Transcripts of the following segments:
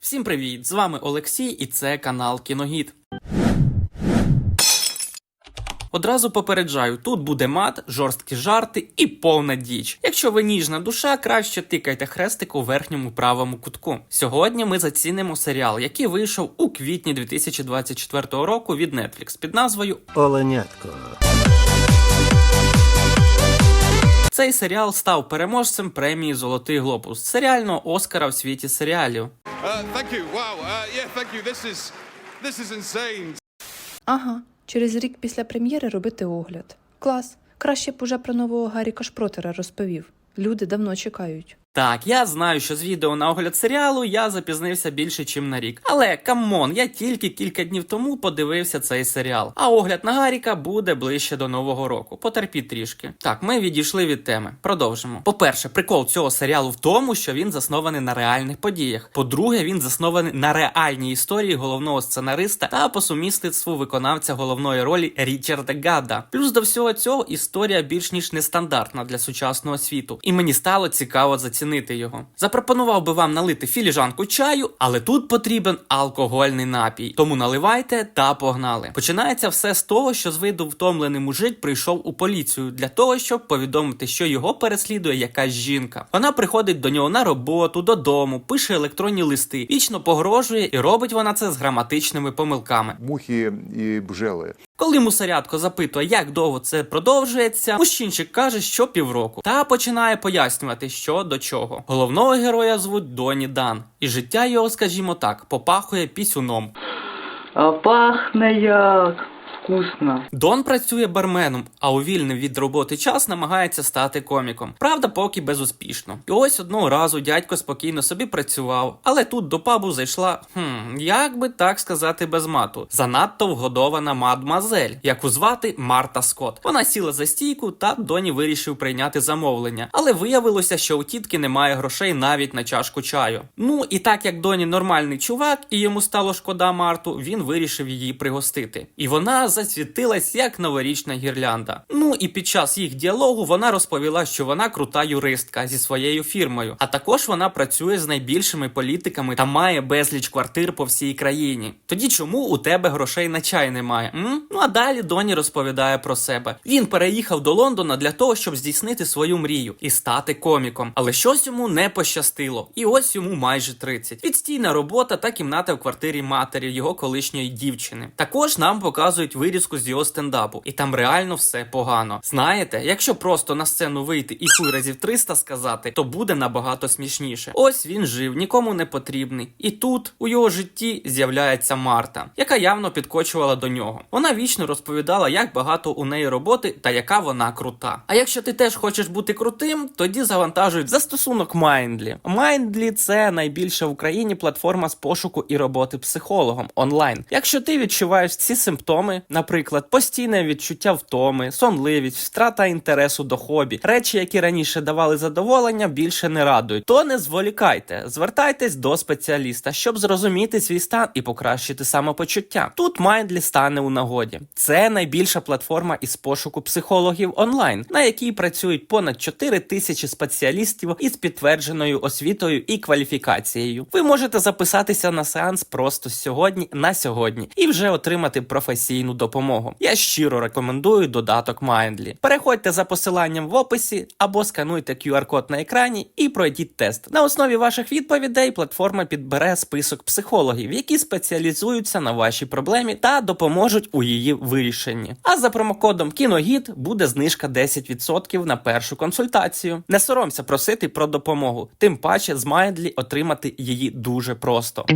Всім привіт! З вами Олексій і це канал Кіногід. Одразу попереджаю, тут буде мат, жорсткі жарти і повна діч. Якщо ви ніжна душа, краще тикайте хрестик у верхньому правому кутку. Сьогодні ми зацінимо серіал, який вийшов у квітні 2024 року від Netflix під назвою Оленятко. Цей серіал став переможцем премії Золотий глобус серіального Оскара в світі серіалів. Uh. Uh. Ага, через рік після прем'єри робити огляд. Клас. Краще б уже про нового Гаррі Шпротера розповів. Люди давно чекають. Так, я знаю, що з відео на огляд серіалу я запізнився більше, чим на рік. Але камон, я тільки кілька днів тому подивився цей серіал. А огляд на Гаріка буде ближче до нового року. Потерпіть трішки. Так, ми відійшли від теми. Продовжимо. По-перше, прикол цього серіалу в тому, що він заснований на реальних подіях. По-друге, він заснований на реальній історії головного сценариста та по сумісництву виконавця головної ролі Річарда Гадда. Плюс до всього цього історія більш ніж нестандартна для сучасного світу, і мені стало цікаво зацінити його. Запропонував би вам налити філіжанку чаю, але тут потрібен алкогольний напій. Тому наливайте та погнали. Починається все з того, що з виду втомлений мужик прийшов у поліцію для того, щоб повідомити, що його переслідує якась жінка. Вона приходить до нього на роботу, додому, пише електронні листи, вічно погрожує, і робить вона це з граматичними помилками. мухи і бжели. Коли мусорядко запитує, як довго це продовжується, мужчинчик каже, що півроку, та починає пояснювати, що до чого. Головного героя звуть Доні Дан, і життя його, скажімо так, попахує пісюном. А пахне як вкусно. Дон працює барменом, а у вільний від роботи час намагається стати коміком. Правда, поки безуспішно. І ось одного разу дядько спокійно собі працював, але тут до пабу зайшла, хм, як би так сказати, без мату. Занадто вгодована мадмазель, яку звати Марта Скотт. Вона сіла за стійку, та Доні вирішив прийняти замовлення. Але виявилося, що у тітки немає грошей навіть на чашку чаю. Ну і так як Доні нормальний чувак, і йому стало шкода Марту, він вирішив її пригостити. І вона засвітилась як новорічна гірлянда. Ну і під час їх діалогу вона розповіла, що вона крута юристка зі своєю фірмою, а також вона працює з найбільшими політиками та має безліч квартир по всій країні. Тоді чому у тебе грошей на чай немає? М? Ну а далі Доні розповідає про себе. Він переїхав до Лондона для того, щоб здійснити свою мрію і стати коміком. Але щось йому не пощастило. І ось йому майже 30. Відстійна робота та кімната в квартирі матері його колишньої дівчини. Також нам показують вирізку з його стендапу, і там реально все погано. Знаєте, якщо просто на сцену вийти і хуй разів 300 сказати, то буде набагато смішніше. Ось він жив, нікому не потрібний. І тут у його житті з'являється Марта, яка явно підкочувала до нього. Вона вічно розповідала, як багато у неї роботи та яка вона крута. А якщо ти теж хочеш бути крутим, тоді завантажують застосунок Mindly. Mindly – це найбільша в Україні платформа з пошуку і роботи психологом онлайн. Якщо ти відчуваєш ці симптоми, наприклад, постійне відчуття втоми, сонливість, втрата інтересу до хобі, речі, які раніше давали задоволення, більше не радують, то не зволікайте, звертайтесь до спеціаліста, щоб зрозуміти свій стан і покращити самопочуття. Тут Mindly стане у нагоді. Це найбільша платформа із пошуку психологів онлайн, на якій працюють понад 4 тисячі спеціалістів із підтвердженою освітою і кваліфікацією. Ви можете записатися на сеанс просто сьогодні на сьогодні і вже отримати професійну допомогу. Я щиро рекомендую додаток Mindly. Переходьте за посиланням в описі або скануйте QR-код на екрані і пройдіть тест. На основі ваших відповідей платформа підбере список психологів, які спеціалізуються на вашій проблемі та допоможуть у її вирішенні. А за промокодом Кіногід буде знижка 10% на першу консультацію. Не соромся просити про допомогу, тим паче з Mindly отримати її дуже просто.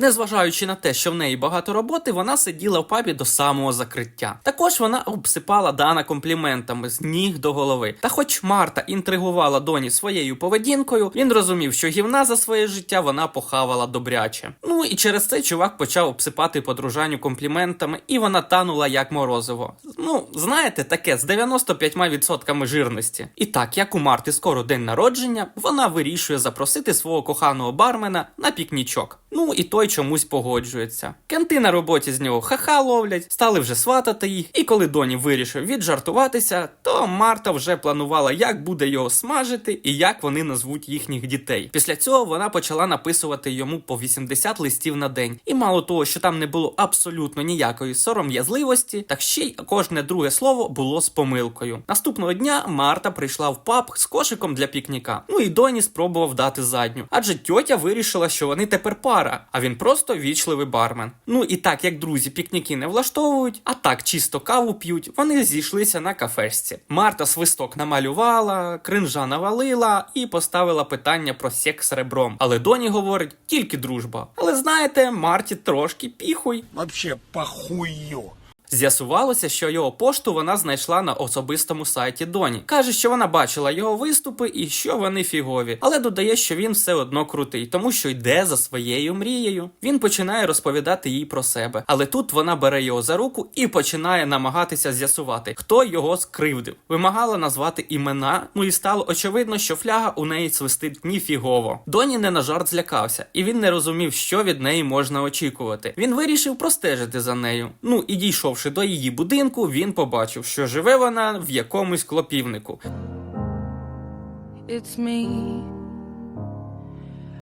Незважаючи на те, що в неї багато роботи, вона сиділа в пабі до самого закриття. Також вона обсипала Дана компліментами з ніг до голови. Та хоч Марта інтригувала доні своєю поведінкою, він розумів, що гівна за своє життя вона похавала добряче. Ну і через це чувак почав обсипати подружанню компліментами, і вона танула як морозиво. Ну, знаєте, таке з 95% жирності. І так, як у Марти скоро день народження, вона вирішує запросити свого коханого бармена на пікнічок. Ну і той чомусь погоджується. Кенти на роботі з нього ха-ха ловлять, стали вже сватати їх. І коли Доні вирішив віджартуватися, то Марта вже планувала, як буде його смажити і як вони назвуть їхніх дітей. Після цього вона почала написувати йому по 80 листів на день. І мало того, що там не було абсолютно ніякої сором'язливості, так ще й кожне друге слово було з помилкою. Наступного дня Марта прийшла в паб з кошиком для пікніка. Ну і Доні спробував дати задню, адже тьотя вирішила, що вони тепер пара, а він просто вічливий бармен. Ну і так як друзі пікніки не влаштовують, а так чисто каву п'ють, вони зійшлися на кафешці. Марта свисток намалювала, кринжа навалила і поставила питання про секс ребром. Але Доні говорить тільки дружба. Але знаєте, Марті трошки піхуй. Вообще похую. З'ясувалося, що його пошту вона знайшла на особистому сайті Доні. Каже, що вона бачила його виступи і що вони фігові, але додає, що він все одно крутий, тому що йде за своєю мрією. Він починає розповідати їй про себе, але тут вона бере його за руку і починає намагатися з'ясувати, хто його скривдив. Вимагала назвати імена, ну і стало очевидно, що фляга у неї свистить ніфігово. Доні не на жарт злякався, і він не розумів, що від неї можна очікувати. Він вирішив простежити за нею. Ну і дійшовши до її будинку, він побачив, що живе вона в якомусь клопівнику. It's me.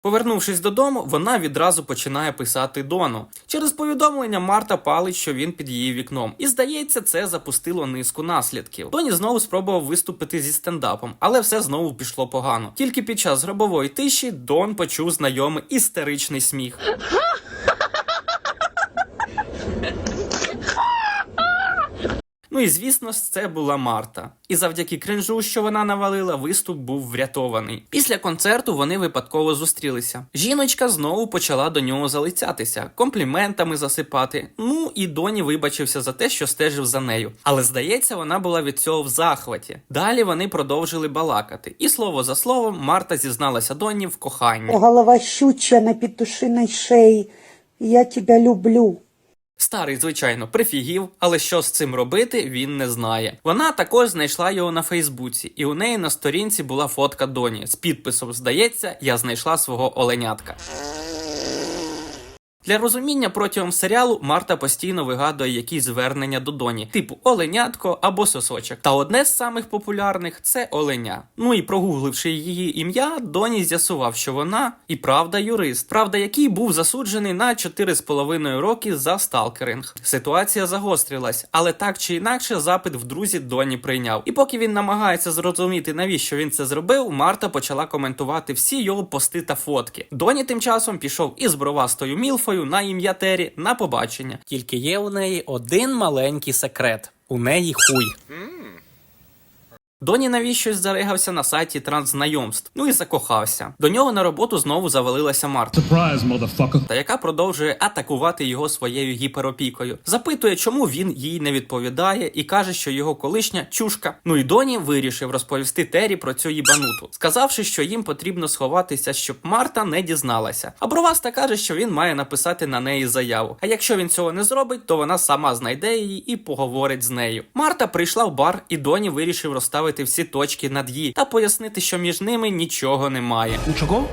Повернувшись додому, вона відразу починає писати Дону. Через повідомлення Марта палить, що він під її вікном. І здається, це запустило низку наслідків. Доні знову спробував виступити зі стендапом, але все знову пішло погано. Тільки під час гробової тиші Дон почув знайомий істеричний сміх. Ну і звісно ж, це була Марта. І завдяки кринжу, що вона навалила, виступ був врятований. Після концерту вони випадково зустрілися. Жіночка знову почала до нього залицятися, компліментами засипати. Ну і Доні вибачився за те, що стежив за нею. Але здається, вона була від цього в захваті. Далі вони продовжили балакати, і слово за словом Марта зізналася Доні в коханні. Голова щучья на петушиной шее. Я тебя люблю. Старий, звичайно, прифігів, але що з цим робити, він не знає. Вона також знайшла його на Фейсбуці, і у неї на сторінці була фотка Доні з підписом Здається, я знайшла свого оленятка. Для розуміння протягом серіалу Марта постійно вигадує якісь звернення до Доні, типу оленятко або сосочок. Та одне з самих популярних це оленя. Ну і прогугливши її ім'я, Доні з'ясував, що вона і правда юрист, правда, який був засуджений на 4,5 роки за сталкеринг. Ситуація загострилась, але так чи інакше запит в друзі Доні прийняв. І поки він намагається зрозуміти, навіщо він це зробив, Марта почала коментувати всі його пости та фотки. Доні тим часом пішов із бровастою мілфою на ім'я Тері на побачення. Тільки є у неї один маленький секрет: у неї хуй. Доні навіщось заригався на сайті трансзнайомств, ну і закохався. До нього на роботу знову завалилася Марта. Та яка продовжує атакувати його своєю гіперопікою. Запитує, чому він їй не відповідає, і каже, що його колишня чушка. Ну і Доні вирішив розповісти Тері про цю їбануту, сказавши, що їм потрібно сховатися, щоб Марта не дізналася. А Броваста каже, що він має написати на неї заяву. А якщо він цього не зробить, то вона сама знайде її і поговорить з нею. Марта прийшла в бар, і Доні вирішив розставити всі точки над «і» та пояснити, що між ними нічого немає. Чого?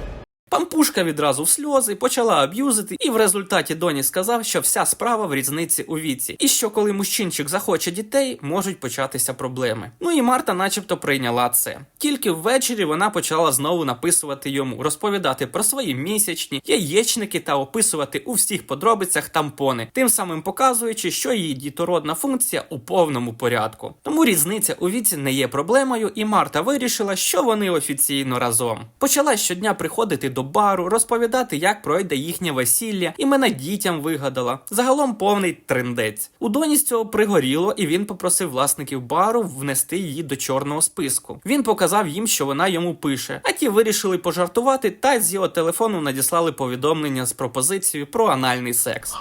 Пампушка відразу в сльози почала аб'юзити, і в результаті Доні сказав, що вся справа в різниці у віці, і що коли мужчинчик захоче дітей, можуть початися проблеми. Ну і Марта, начебто, прийняла це. Тільки ввечері вона почала знову написувати йому, розповідати про свої місячні, яєчники та описувати у всіх подробицях тампони, тим самим показуючи, що її дітородна функція у повному порядку. Тому різниця у віці не є проблемою, і Марта вирішила, що вони офіційно разом. Почала щодня приходити до бару, розповідати, як пройде їхнє весілля, імена дітям вигадала. Загалом повний трендець. У Доні з цього пригоріло, і він попросив власників бару внести її до чорного списку. Він показав їм, що вона йому пише, а ті вирішили пожартувати та з його телефону надіслали повідомлення з пропозицією про анальний секс.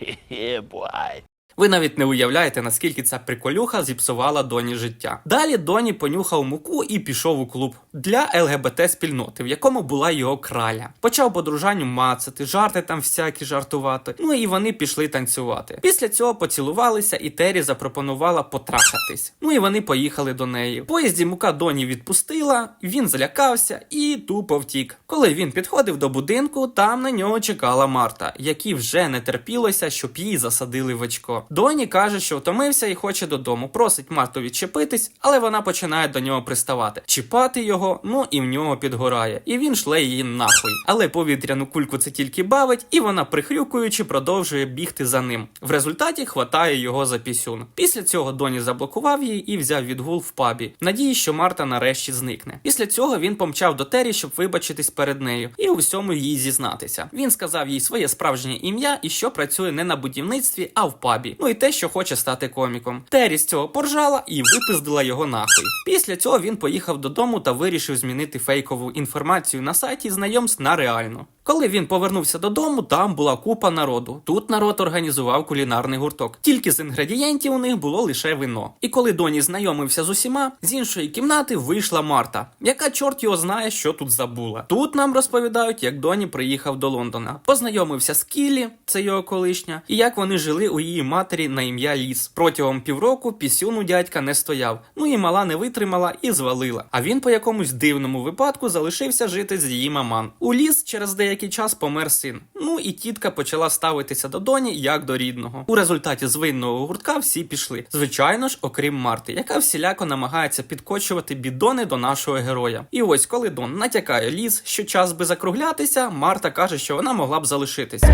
Yeah, boy. Ви навіть не уявляєте, наскільки ця приколюха зіпсувала Доні життя. Далі Доні понюхав муку і пішов у клуб для ЛГБТ спільноти, в якому була його краля. Почав подружанню мацати, жарти там всякі жартувати. Ну і вони пішли танцювати. Після цього поцілувалися, і Террі запропонувала потрахатись. Ну і вони поїхали до неї. В поїзді мука Доні відпустила, він злякався і тупо втік. Коли він підходив до будинку, там на нього чекала Марта, якій вже не терпілося, щоб її засадили в очко. Доні каже, що втомився і хоче додому. Просить Марту відчепитись, але вона починає до нього приставати, чіпати його, ну і в нього підгорає. І він шле її нахуй. Але повітряну кульку це тільки бавить, і вона, прихрюкуючи, продовжує бігти за ним. В результаті хватає його за пісюн. Після цього Доні заблокував її і взяв відгул в пабі. Надії, що Марта нарешті зникне. Після цього він помчав до Террі, щоб вибачитись перед нею і у всьому їй зізнатися. Він сказав їй своє справжнє ім'я і що працює не на будівництві, а в пабі. Ну і те, що хоче стати коміком. Террі з цього поржала і випиздила його нахуй. Після цього він поїхав додому та вирішив змінити фейкову інформацію на сайті знайомств на реальну. Коли він повернувся додому, там була купа народу. Тут народ організував кулінарний гурток. Тільки з інгредієнтів у них було лише вино. І коли Доні знайомився з усіма, з іншої кімнати вийшла Марта, яка чорт його знає, що тут забула. Тут нам розповідають, як Доні приїхав до Лондона. Познайомився з Кіллі, це його колишня, і як вони жили у її матері на ім'я Ліс. Протягом півроку пісюн у дядька не стояв. Ну і мала не витримала і звалила. А він по якомусь дивному випадку залишився жити з її маман. У ліс через деякий час помер син. Ну і тітка почала ставитися до доні як до рідного. У результаті з винного гуртка всі пішли. Звичайно ж, окрім Марти, яка всіляко намагається підкочувати бідони до нашого героя. І ось коли Дон натякає ліс, що час би закруглятися, Марта каже, що вона могла б залишитися.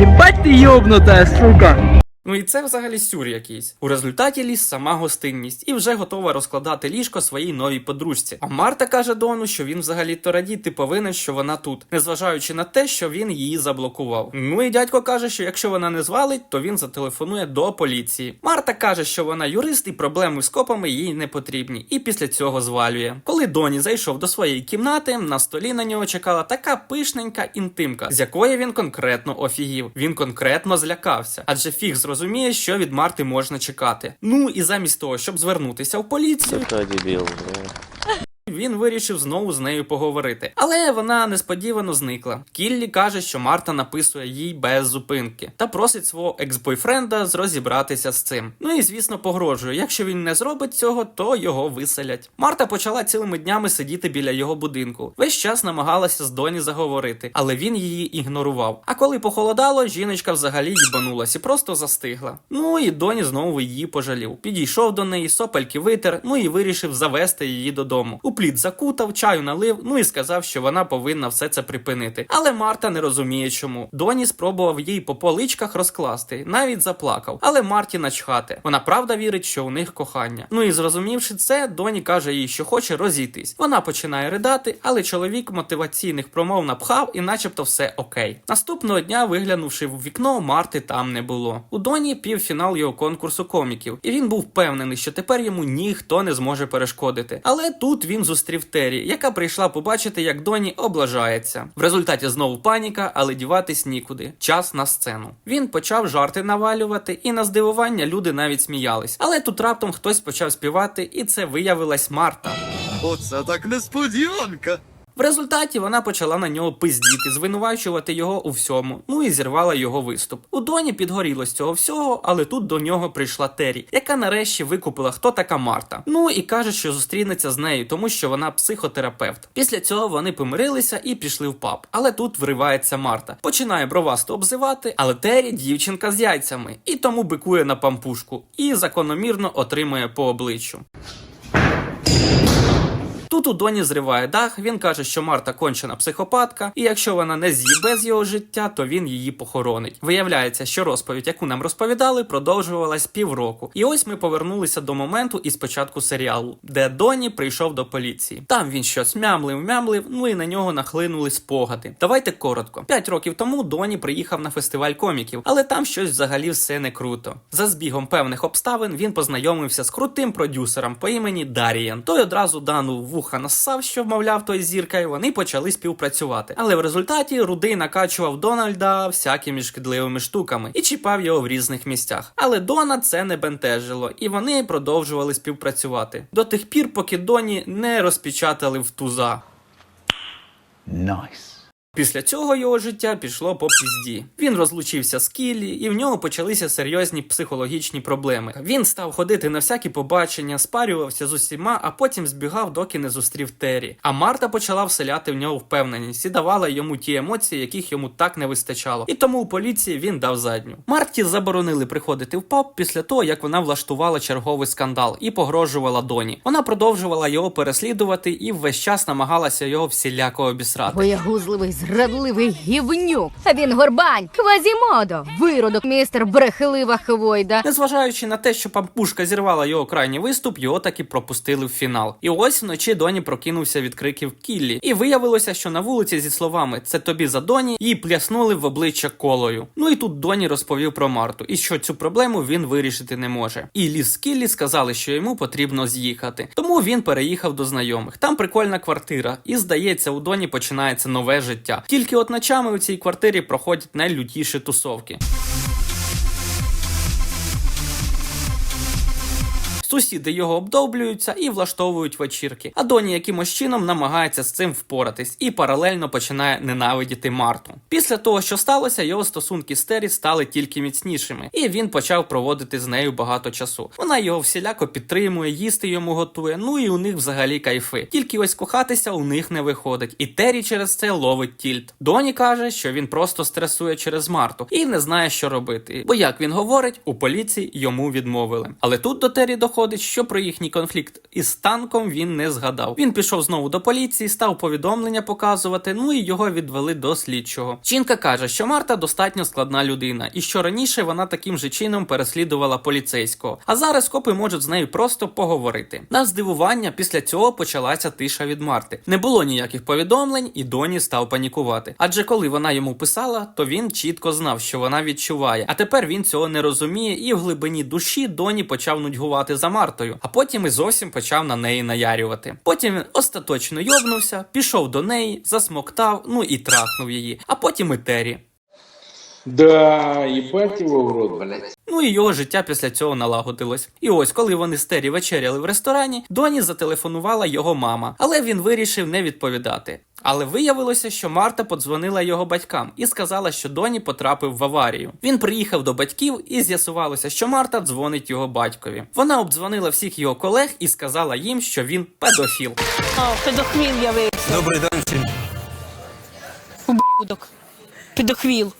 Єбать ти йобнута, сука! Ну і це взагалі сюр якийсь. У результаті ліс сама гостинність і вже готова розкладати ліжко своїй новій подружці. А Марта каже Дону, що він взагалі то радіти повинен, що вона тут, незважаючи на те, що він її заблокував. Ну і дядько каже, що якщо вона не звалить, то він зателефонує до поліції. Марта каже, що вона юрист і проблеми з копами їй не потрібні, і після цього звалює. Коли Доні зайшов до своєї кімнати, на столі на нього чекала така пишненька інтимка, з якої він конкретно офігів. Він конкретно злякався, адже фіг зрозуміє, що від Марти можна чекати. Ну і замість того, щоб звернутися в поліцію, Кто дебил, він вирішив знову з нею поговорити, але вона несподівано зникла. Кіллі каже, що Марта написує їй без зупинки та просить свого екс-бойфренда розібратися з цим. Ну і звісно, погрожує. Якщо він не зробить цього, то його виселять. Марта почала цілими днями сидіти біля його будинку. Весь час намагалася з Доні заговорити, але він її ігнорував. А коли похолодало, жіночка взагалі їбанулась і просто застигла. Ну і Доні знову її пожалів. Підійшов до неї, сопельки витер, ну і вирішив завести її додому. У плід закутав, чаю налив, ну і сказав, що вона повинна все це припинити. Але Марта не розуміє, чому. Доні спробував їй по поличках розкласти, навіть заплакав. Але Марті начхати. Вона правда вірить, що у них кохання. Ну і зрозумівши це, Доні каже їй, що хоче розійтись. Вона починає ридати, але чоловік мотиваційних промов напхав, і начебто все окей. Наступного дня, виглянувши в вікно, Марти там не було. У Доні півфінал його конкурсу коміків, і він був впевнений, що тепер йому ніхто не зможе перешкодити. Але тут він зустрів Террі, яка прийшла побачити, як Доні облажається. В результаті знову паніка, але діватись нікуди. Час на сцену. Він почав жарти навалювати, і на здивування люди навіть сміялись. Але тут раптом хтось почав співати, і це виявилась Марта. Оце так несподіванка. В результаті вона почала на нього пиздіти, звинувачувати його у всьому, ну і зірвала його виступ. У Доні підгоріло з цього всього, але тут до нього прийшла Террі, яка нарешті викупила, хто така Марта. Ну і каже, що зустрінеться з нею, тому що вона психотерапевт. Після цього вони помирилися і пішли в паб. Але тут вривається Марта, починає бровасто обзивати, але Террі дівчинка з яйцями, і тому бикує на пампушку, і закономірно отримує по обличчю. Тут у Доні зриває дах, він каже, що Марта кончена психопатка, і якщо вона не з'їбе з його життя, то він її похоронить. Виявляється, що розповідь, яку нам розповідали, продовжувалась півроку. І ось ми повернулися до моменту із початку серіалу, де Доні прийшов до поліції. Там він щось мямлив, мямлив, ну і на нього нахлинули спогади. Давайте коротко. П'ять років тому Доні приїхав на фестиваль коміків, але там щось взагалі все не круто. За збігом певних обставин він познайомився з крутим продюсером по імені Дарієн. Той одразу дану в вуха нассав, що вмовляв той зірка, і вони почали співпрацювати. Але в результаті Рудий накачував Дональда всякими шкідливими штуками і чіпав його в різних місцях. Але Дона це не бентежило, і вони продовжували співпрацювати до тих пір, поки Доні не розпечатали в туза. Nice. Після цього його життя пішло по пізді. Він розлучився з Кіллі, і в нього почалися серйозні психологічні проблеми. Він став ходити на всякі побачення, спарювався з усіма, а потім збігав, доки не зустрів Террі. А Марта почала вселяти в нього впевненість і давала йому ті емоції, яких йому так не вистачало. І тому у поліції він дав задню. Марті заборонили приходити в паб після того, як вона влаштувала черговий скандал і погрожувала Доні. Вона продовжувала його переслідувати і весь час намагалася його всіляко обісрати. Боягузливий, зрадливий гівнюк. Він горбань, квазімодо, виродок, містер брехлива хвойда. Незважаючи на те, що пампушка зірвала його крайній виступ, його таки пропустили в фінал. І ось вночі Доні прокинувся від криків Кіллі, і виявилося, що на вулиці зі словами Це тобі за Доні їй пляснули в обличчя колою. Ну і тут Доні розповів про Марту, і що цю проблему він вирішити не може. І Ліс Кіллі сказали, що йому потрібно з'їхати. Тому він переїхав до знайомих. Там прикольна квартира, і здається, у Доні починається нове життя. Тільки от ночами у цій квартирі проходять найлютіші тусовки. Сусіди його обдовблюються і влаштовують вечірки. А Доні якимось чином намагається з цим впоратись і паралельно починає ненавидіти Марту. Після того, що сталося, його стосунки з Террі стали тільки міцнішими, і він почав проводити з нею багато часу. Вона його всіляко підтримує, їсти йому готує. Ну і у них взагалі кайфи. Тільки ось кохатися у них не виходить. І Террі через це ловить тільт. Доні каже, що він просто стресує через Марту і не знає, що робити. Бо як він говорить, у поліції йому відмовили. Але тут до Террі доходить, що про їхній конфлікт із танком він не згадав. Він пішов знову до поліції, став повідомлення показувати. Ну і його відвели до слідчого. Жінка каже, що Марта достатньо складна людина, і що раніше вона таким же чином переслідувала поліцейського. А зараз копи можуть з нею просто поговорити. На здивування після цього почалася тиша від Марти. Не було ніяких повідомлень, і Доні став панікувати. Адже коли вона йому писала, то він чітко знав, що вона відчуває. А тепер він цього не розуміє, і в глибині душі Доні почав нудьгувати за Мартою, а потім і зовсім почав на неї наярювати. Потім він остаточно йобнувся, пішов до неї, засмоктав, ну і трахнув її, а потім і Террі. Да, ебать его в рот, блядь. Ну і його життя після цього налагодилось. І ось, коли вони з Террі вечеряли в ресторані, Доні зателефонувала його мама, але він вирішив не відповідати. Але виявилося, що Марта подзвонила його батькам і сказала, що Доні потрапив в аварію. Він приїхав до батьків і з'ясувалося, що Марта дзвонить його батькові. Вона обдзвонила всіх його колег і сказала їм, що він педофіл. О, педохвіл явився. Добрий день всім. Будок. Педохвіл.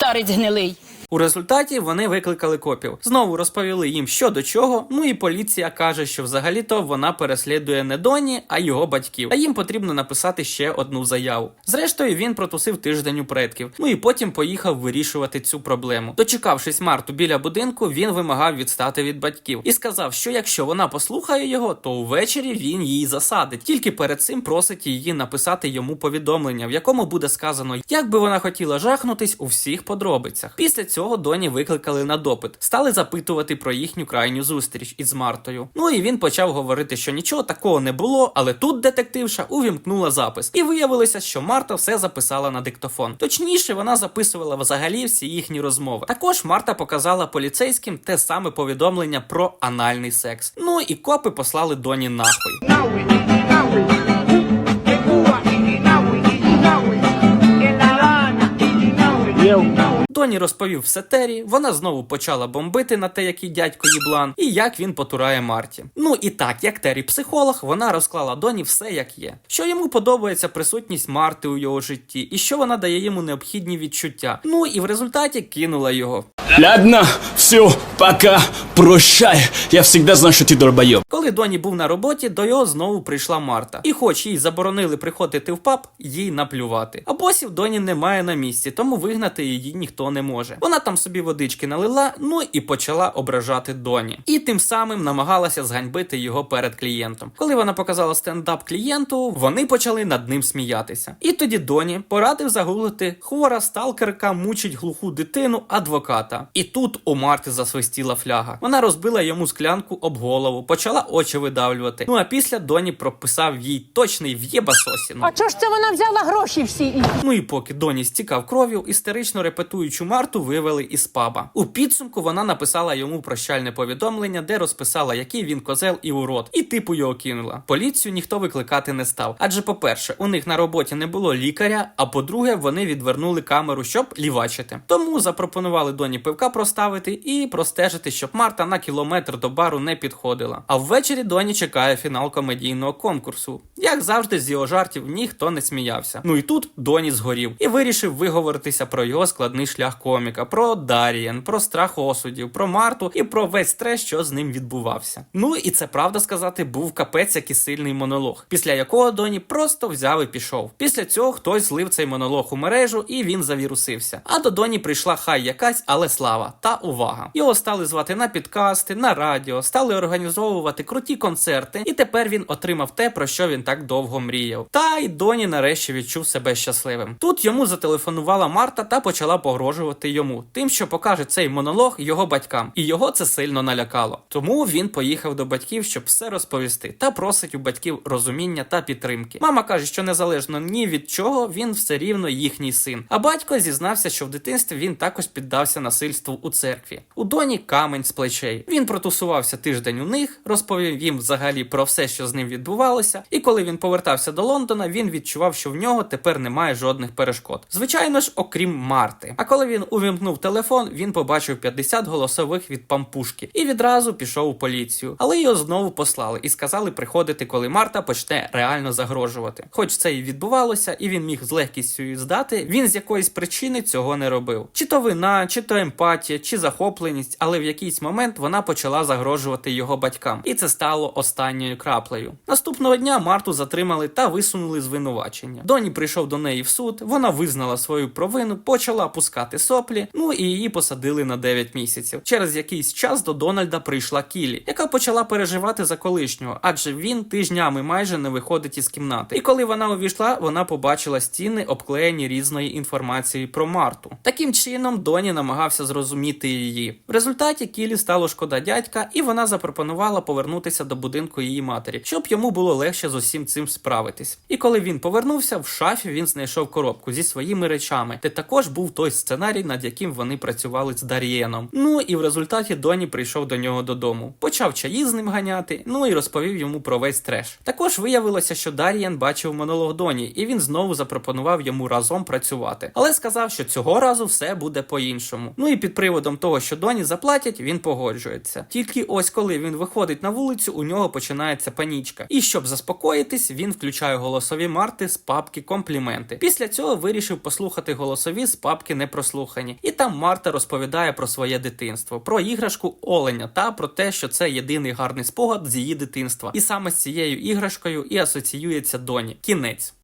Старець гнилий. У результаті вони викликали копів, знову розповіли їм, що до чого. Ну і поліція каже, що взагалі-то вона переслідує не Доні, а його батьків. А їм потрібно написати ще одну заяву. Зрештою, він протусив тиждень у предків. Ну і потім поїхав вирішувати цю проблему. Дочекавшись Марту біля будинку, він вимагав відстати від батьків і сказав, що якщо вона послухає його, то увечері він її засадить. Тільки перед цим просить її написати йому повідомлення, в якому буде сказано, як би вона хотіла жахнутись у всіх подробицях. Після цього Доні викликали на допит, стали запитувати про їхню крайню зустріч із Мартою. Ну і він почав говорити, що нічого такого не було, але тут детективша увімкнула запис, і виявилося, що Марта все записала на диктофон. Точніше, вона записувала взагалі всі їхні розмови. Також Марта показала поліцейським те саме повідомлення про анальний секс. Ну і копи послали Доні нахуй. Доні розповів все Террі, вона знову почала бомбити на те, який дядько їблан, і як він потурає Марті. Ну і так, як Террі психолог, вона розклала Доні все як є. Що йому подобається присутність Марти у його житті, і що вона дає йому необхідні відчуття. Ну і в результаті кинула його. Ладно, все, пока, прощай. Я всегда знал, что ты долбоеб. Коли Доні був на роботі, до його знову прийшла Марта. І хоч їй заборонили приходити в паб, їй наплювати. А босів Доні немає на місці, тому вигнати її ніхто не може. Вона там собі водички налила, ну і почала ображати доні. І тим самим намагалася зганьбити його перед клієнтом. Коли вона показала стендап клієнту, вони почали над ним сміятися. І тоді доні порадив загуглити хвора сталкерка мучить глуху дитину адвоката. І тут у Марти засвистіла фляга. Вона розбила йому склянку об голову, почала очі видавлювати. Ну а після доні прописав їй точний в'єбасосіну. А чого ж це вона взяла гроші всі? Ну і поки Доні стікав кров'ю, істерично репетуючу Марту вивели із паба. У підсумку вона написала йому прощальне повідомлення, де розписала, який він козел і урод, і типу його кинула. Поліцію ніхто викликати не став. Адже, по-перше, у них на роботі не було лікаря. А по-друге, вони відвернули камеру, щоб лівачити. Тому запропонували Доні пивка проставити і простежити, щоб Марта на кілометр до бару не підходила. А ввечері Доні чекає фінал комедійного конкурсу. Як завжди, з його жартів ніхто не сміявся. Ну і тут Доні згорів і вирішив виговоритися про його складний шлях коміка, про Дарієн, про страх осудів, про Марту і про весь стрес, що з ним відбувався. Ну і це правда сказати, був капець який сильний монолог, після якого Доні просто взяв і пішов. Після цього хтось злив цей монолог у мережу, і він завірусився. А до Доні прийшла хай якась, але слава та увага. Його стали звати на підкасти, на радіо, стали організовувати круті концерти, і тепер він отримав те, про що він так довго мріяв. Та й Доні нарешті відчув себе щасливим. Тут йому зателефонувала Марта та почала погрожувати йому, тим, що покаже цей монолог його батькам, і його це сильно налякало. Тому він поїхав до батьків, щоб все розповісти, та просить у батьків розуміння та підтримки. Мама каже, що незалежно ні від чого він все рівно їхній син. А батько зізнався, що в дитинстві він також піддався насильству у церкві. У доні камень з плечей. Він протусувався тиждень у них, розповів їм взагалі про все, що з ним відбувалося. І коли він повертався до Лондона, він відчував, що в нього тепер немає жодних перешкод. Звичайно ж, окрім Марти. А коли він увімкнув телефон, він побачив 50 голосових від пампушки і відразу пішов у поліцію. Але його знову послали і сказали приходити, коли Марта почне реально загрожувати. Хоч це і відбувалося, і він міг з легкістю здати, він з якоїсь причини цього не робив. Чи то вина, чи то емпатія, чи захопленість, але в якийсь момент вона почала загрожувати його батькам, і це стало останньою краплею. Наступного дня Марту затримали та висунули звинувачення. Доні прийшов до неї в суд, вона визнала свою провину, почала пускати соплі, ну і її посадили на 9 місяців. Через якийсь час до Дональда прийшла Кілі, яка почала переживати за колишнього, адже він тижнями майже не виходить із кімнати. І коли вона увійшла, вона побачила стіни, обклеєні різною інформацією про Марту. Таким чином Доні намагався зрозуміти її. В результаті Кілі стало шкода дядька, і вона запропонувала повернутися до будинку її матері, щоб йому було легше з усім цим справитись. І коли він повернувся, в шафі він знайшов коробку зі своїми речами, де також був той сценарій, над яким вони працювали з Дар'єном. Ну і в результаті Доні прийшов до нього додому, почав чаї з ним ганяти, ну і розповів йому про весь треш. Також виявилося, що Дар'єн бачив монолог Доні, і він знову запропонував йому разом працювати, але сказав, що цього разу все буде по-іншому. Ну і під приводом того, що Доні заплатять, він погоджується. Тільки ось коли він виходить на вулицю, у нього починається панічка. І щоб заспокоїтись, він включає голосові марти з папки компліменти. Після цього вирішив послухати голосові з папки непрослухані. І там Марта розповідає про своє дитинство, про іграшку Оленя та про те, що це єдиний гарний спогад з її дитинства. І саме з цією іграшкою і асоціюється Доні. Кінець.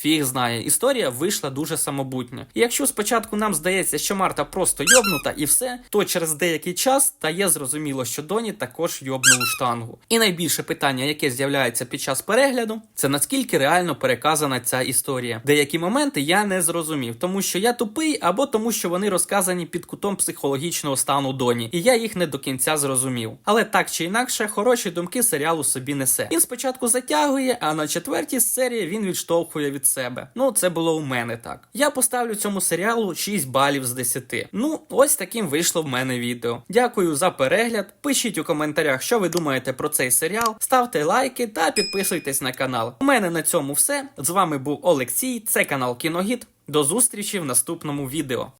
Фіг знає, історія вийшла дуже самобутньо. І якщо спочатку нам здається, що Марта просто йобнута і все, то через деякий час стає зрозуміло, що Доні також йобнув штангу. І найбільше питання, яке з'являється під час перегляду, це наскільки реально переказана ця історія. Деякі моменти я не зрозумів, тому що я тупий, або тому, що вони розказані під кутом психологічного стану Доні, і я їх не до кінця зрозумів. Але так чи інакше, хороші думки серіалу собі несе. Він спочатку затягує, а на четвертій серії він відштовхує від себе. Ну, це було у мене так. Я поставлю цьому серіалу 6 балів з 10. Ну, ось таким вийшло в мене відео. Дякую за перегляд. Пишіть у коментарях, що ви думаєте про цей серіал. Ставте лайки та підписуйтесь на канал. У мене на цьому все. З вами був Олексій. Це канал Кіногід. До зустрічі в наступному відео.